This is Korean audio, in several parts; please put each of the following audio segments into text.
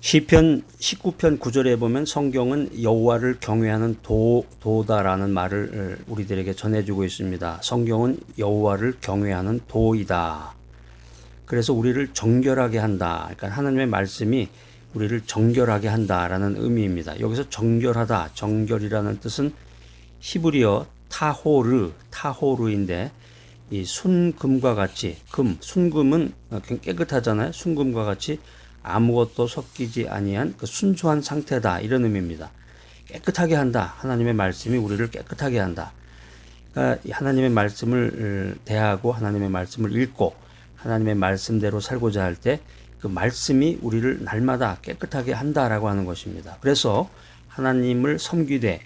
시편 19편 9절에 보면 성경은 여호와를 경외하는 도 도다라는 말을 우리들에게 전해주고 있습니다. 성경은 여호와를 경외하는 도이다. 그래서 우리를 정결하게 한다. 그러니까 하나님의 말씀이 우리를 정결하게 한다라는 의미입니다. 여기서 정결하다, 정결이라는 뜻은 히브리어 타호르, 타호르인데 이 순금과 같이 금, 순금은 깨끗하잖아요. 순금과 같이 아무것도 섞이지 아니한 그 순수한 상태다 이런 의미입니다. 깨끗하게 한다. 하나님의 말씀이 우리를 깨끗하게 한다. 그러니까 하나님의 말씀을 대하고 하나님의 말씀을 읽고 하나님의 말씀대로 살고자 할 때 그 말씀이 우리를 날마다 깨끗하게 한다라고 하는 것입니다. 그래서 하나님을 섬기되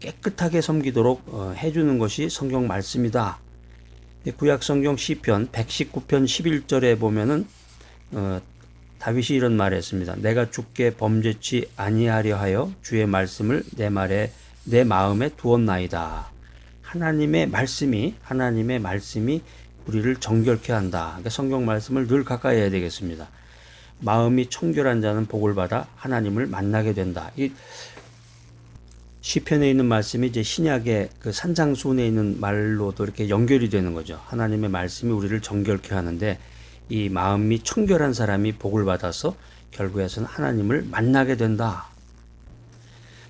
깨끗하게 섬기도록 어, 해주는 것이 성경 말씀이다. 구약 성경 시편 119편 11절에 보면은 어, 다윗이 이런 말했습니다. 내가 죽게 범죄치 아니하려 하여 주의 말씀을 내 말에 내 마음에 두었나이다. 하나님의 말씀이 하나님의 말씀이 우리를 정결케 한다. 그러니까 성경 말씀을 늘 가까이 해야 되겠습니다. 마음이 청결한 자는 복을 받아 하나님을 만나게 된다. 이 시편에 있는 말씀이 이제 신약의 그 산상수훈에 있는 말로도 이렇게 연결이 되는 거죠. 하나님의 말씀이 우리를 정결케 하는데 이 마음이 청결한 사람이 복을 받아서 결국에서는 하나님을 만나게 된다.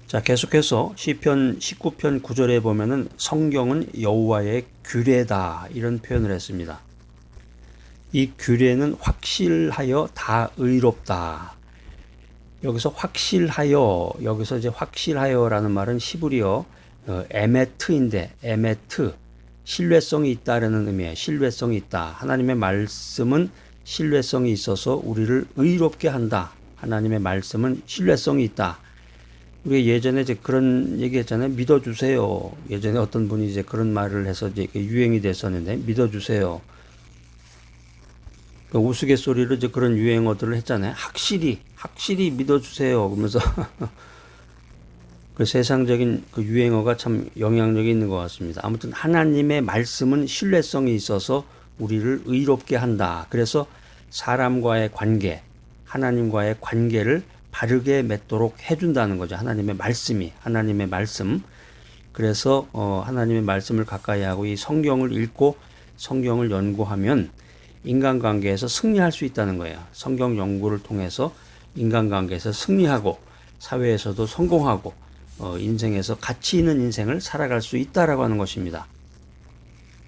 자, 계속해서 시편 19편 9절에 보면은 성경은 여호와의 규례다 이런 표현을 했습니다. 이 규례는 확실하여 다 의롭다. 여기서 확실하여 여기서 이제 확실하여라는 말은 히브리어 어, 에메트인데 에메트 신뢰성이 있다라는 의미에 신뢰성이 있다. 하나님의 말씀은 신뢰성이 있어서 우리를 의롭게 한다. 하나님의 말씀은 신뢰성이 있다. 우리 예전에 이제 그런 얘기 했잖아요. 믿어주세요. 예전에 어떤 분이 이제 그런 말을 해서 이제 유행이 됐었는데 믿어주세요. 그 우스갯소리로 이제 그런 유행어들을 했잖아요. 확실히, 확실히 믿어주세요. 그러면서 그 세상적인 그 유행어가 참 영향력이 있는 것 같습니다. 아무튼 하나님의 말씀은 신뢰성이 있어서 우리를 의롭게 한다. 그래서 사람과의 관계, 하나님과의 관계를 바르게 맺도록 해준다는 거죠. 하나님의 말씀이, 하나님의 말씀. 그래서 어, 하나님의 말씀을 가까이 하고 이 성경을 읽고 성경을 연구하면 인간관계에서 승리할 수 있다는 거예요. 성경 연구를 통해서 인간관계에서 승리하고 사회에서도 성공하고 어, 인생에서 가치 있는 인생을 살아갈 수 있다라고 하는 것입니다.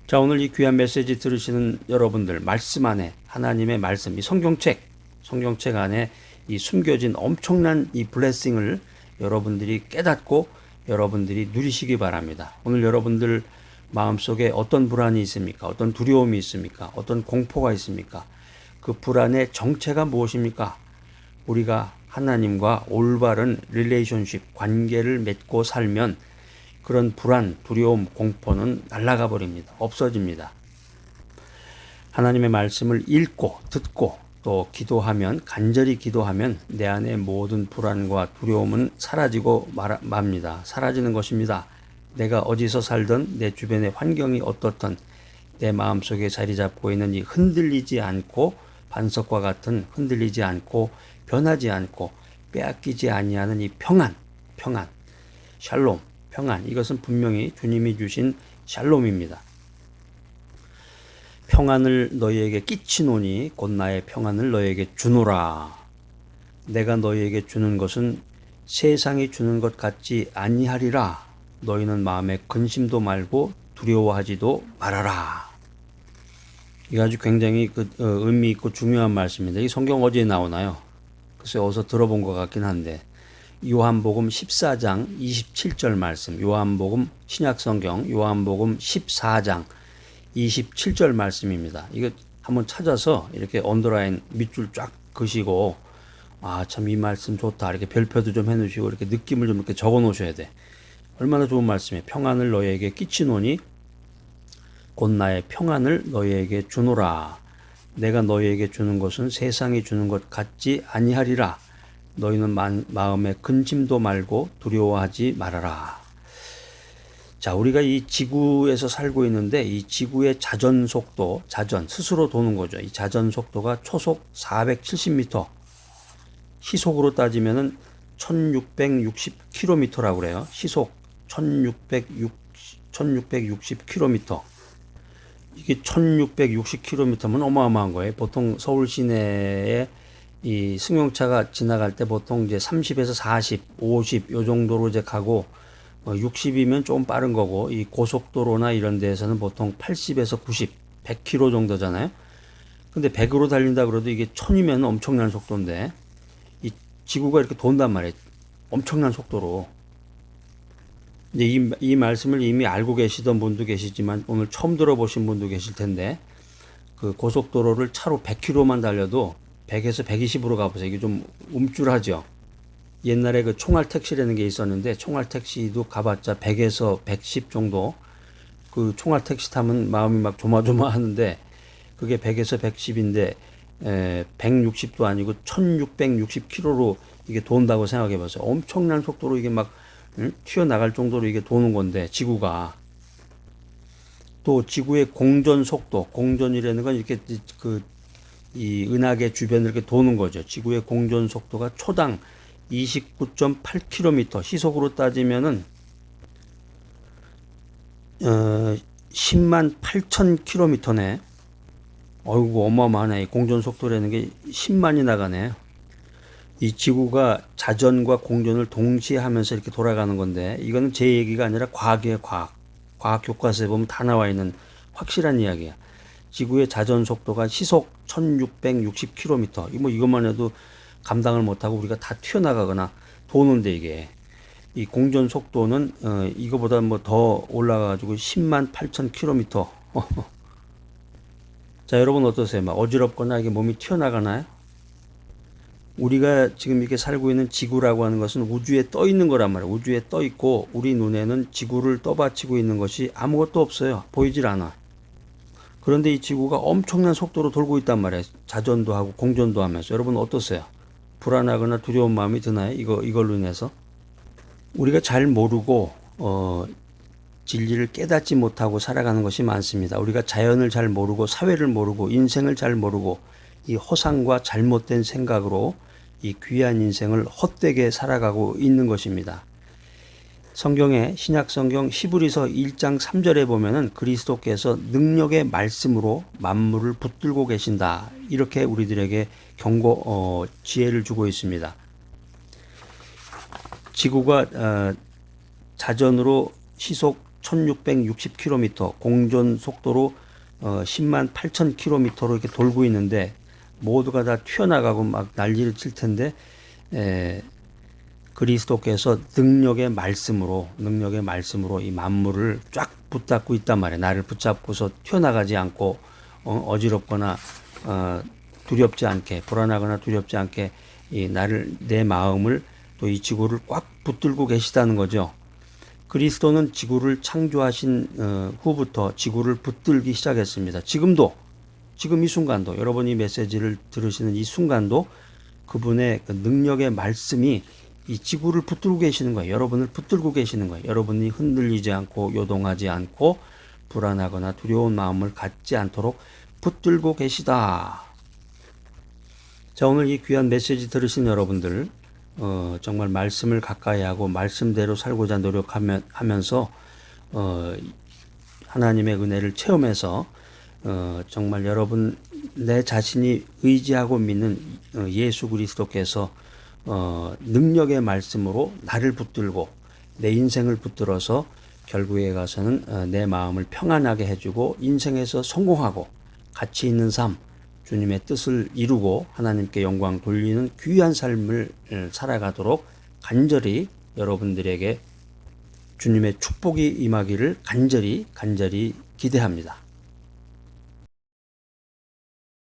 자, 오늘 이 귀한 메시지 들으시는 여러분들, 말씀 안에 하나님의 말씀, 이 성경책, 성경책 안에 이 숨겨진 엄청난 이 블레싱을 여러분들이 깨닫고 여러분들이 누리시기 바랍니다. 오늘 여러분들 마음속에 어떤 불안이 있습니까? 어떤 두려움이 있습니까? 어떤 공포가 있습니까? 그 불안의 정체가 무엇입니까? 우리가 하나님과 올바른 릴레이션십 관계를 맺고 살면 그런 불안, 두려움, 공포는 날아가 버립니다. 없어집니다. 하나님의 말씀을 읽고 듣고 또 기도하면 간절히 기도하면 내 안의 모든 불안과 두려움은 사라지고 말, 맙니다. 사라지는 것입니다. 내가 어디서 살든 내 주변의 환경이 어떻든 내 마음속에 자리 잡고 있는 이 흔들리지 않고 반석과 같은 흔들리지 않고 변하지 않고 빼앗기지 아니하는 이 평안, 평안, 샬롬, 평안. 이것은 분명히 주님이 주신 샬롬입니다. 평안을 너희에게 끼치노니 곧 나의 평안을 너희에게 주노라. 내가 너희에게 주는 것은 세상이 주는 것 같지 아니하리라. 너희는 마음에 근심도 말고 두려워하지도 말아라. 이거 아주 굉장히 그, 어, 의미 있고 중요한 말씀입니다. 이 성경 어디에 나오나요? 글쎄 어디서 들어본 것 같긴 한데 요한복음 14장 27절 말씀 요한복음 신약성경 요한복음 14장 27절 말씀입니다. 이거 한번 찾아서 이렇게 언더라인 밑줄 쫙 그시고 아 참 이 말씀 좋다 이렇게 별표도 좀 해놓으시고 이렇게 느낌을 좀 이렇게 적어 놓으셔야 돼. 얼마나 좋은 말씀이에요. 평안을 너희에게 끼치노니 곧 나의 평안을 너희에게 주노라. 내가 너희에게 주는 것은 세상이 주는 것 같지 아니하리라. 너희는 마, 마음에 근심도 말고 두려워하지 말아라. 자, 우리가 이 지구에서 살고 있는데 이 지구의 자전 속도, 자전 스스로 도는 거죠. 이 자전 속도가 초속 470m. 시속으로 따지면은 1660km라고 그래요. 시속 1660 1660km. 이게 1660km면 어마어마한 거예요. 보통 서울 시내에 이 승용차가 지나갈 때 보통 이제 30에서 40, 50 요 정도로 이제 가고 어, 60이면 좀 빠른 거고 이 고속도로나 이런 데에서는 보통 80에서 90, 100km 정도잖아요. 근데 100으로 달린다 그래도 이게 1000이면 엄청난 속도인데 이 지구가 이렇게 돈단 말이에요. 엄청난 속도로. 이제 이, 이 말씀을 이미 알고 계시던 분도 계시지만 오늘 처음 들어보신 분도 계실 텐데 그 고속도로를 차로 100km만 달려도 100에서 120으로 가보세요. 이게 좀 움찔하죠. 옛날에 그 총알 택시라는 게 있었는데 총알 택시도 가봤자 100에서 110 정도 그 총알 택시 타면 마음이 막 조마조마 하는데 그게 100에서 110인데 에, 160도 아니고 1660km로 이게 돈다고 생각해 보세요. 엄청난 속도로 이게 막 응? 튀어나갈 정도로 이게 도는 건데 지구가 또 지구의 공전 속도 공전이라는 건 이렇게 그 이 은하계 주변을 이렇게 도는 거죠. 지구의 공전 속도가 초당 29.8km 시속으로 따지면은 어 10만 8천 킬로미터네. 어이구 어마어마하네. 이 공전 속도라는 게 10만이 나가네. 이 지구가 자전과 공전을 동시에 하면서 이렇게 돌아가는 건데 이거는 제 얘기가 아니라 과학의 과학. 과학 교과서에 보면 다 나와 있는 확실한 이야기야. 지구의 자전 속도가 시속 1660km. 뭐 이것만 해도 감당을 못하고 우리가 다 튀어나가거나 도는데 이게 이 공전 속도는 어 이거보다 뭐 더 올라가가지고 10만 8천 킬로미터. 자 여러분 어떠세요? 막 어지럽거나 이게 몸이 튀어나가나요? 우리가 지금 이렇게 살고 있는 지구라고 하는 것은 우주에 떠 있는 거란 말이에요. 우주에 떠 있고 우리 눈에는 지구를 떠받치고 있는 것이 아무것도 없어요. 보이질 않아. 그런데 이 지구가 엄청난 속도로 돌고 있단 말이에요. 자전도 하고 공전도 하면서. 여러분 어떠세요? 불안하거나 두려운 마음이 드나요? 이거 이걸로 인해서 우리가 잘 모르고 어 진리를 깨닫지 못하고 살아가는 것이 많습니다. 우리가 자연을 잘 모르고 사회를 모르고 인생을 잘 모르고 이 허상과 잘못된 생각으로 이 귀한 인생을 헛되게 살아가고 있는 것입니다. 성경에 신약 성경 히브리서 1장 3절에 보면은 그리스도께서 능력의 말씀으로 만물을 붙들고 계신다. 이렇게 우리들에게 경고 어, 지혜를 주고 있습니다. 지구가 어, 자전으로 시속 1660km 공전 속도로 어, 10만 8천 km로 이렇게 돌고 있는데 모두가 다 튀어나가고 막 난리를 칠 텐데 에, 그리스도께서 능력의 말씀으로 능력의 말씀으로 이 만물을 쫙 붙잡고 있단 말이에요. 나를 붙잡고서 튀어나가지 않고 어, 어지럽거나 어, 두렵지 않게 불안하거나 두렵지 않게 이 나를 내 마음을 또 이 지구를 꽉 붙들고 계시다는 거죠. 그리스도는 지구를 창조하신 어, 후부터 지구를 붙들기 시작했습니다. 지금도 지금 이 순간도 여러분이 메시지를 들으시는 이 순간도 그분의 그 능력의 말씀이 이 지구를 붙들고 계시는 거예요. 여러분을 붙들고 계시는 거예요. 여러분이 흔들리지 않고 요동하지 않고 불안하거나 두려운 마음을 갖지 않도록 붙들고 계시다. 자, 오늘 이 귀한 메시지 들으신 여러분들, 어, 정말 말씀을 가까이 하고 말씀대로 살고자 노력하면서, 어, 하나님의 은혜를 체험해서, 어, 정말 여러분, 내 자신이 의지하고 믿는 어, 예수 그리스도께서 어, 능력의 말씀으로 나를 붙들고 내 인생을 붙들어서 결국에 가서는 어, 내 마음을 평안하게 해주고 인생에서 성공하고 가치 있는 삶, 주님의 뜻을 이루고 하나님께 영광 돌리는 귀한 삶을 어, 살아가도록 간절히 여러분들에게 주님의 축복이 임하기를 간절히 간절히 기대합니다.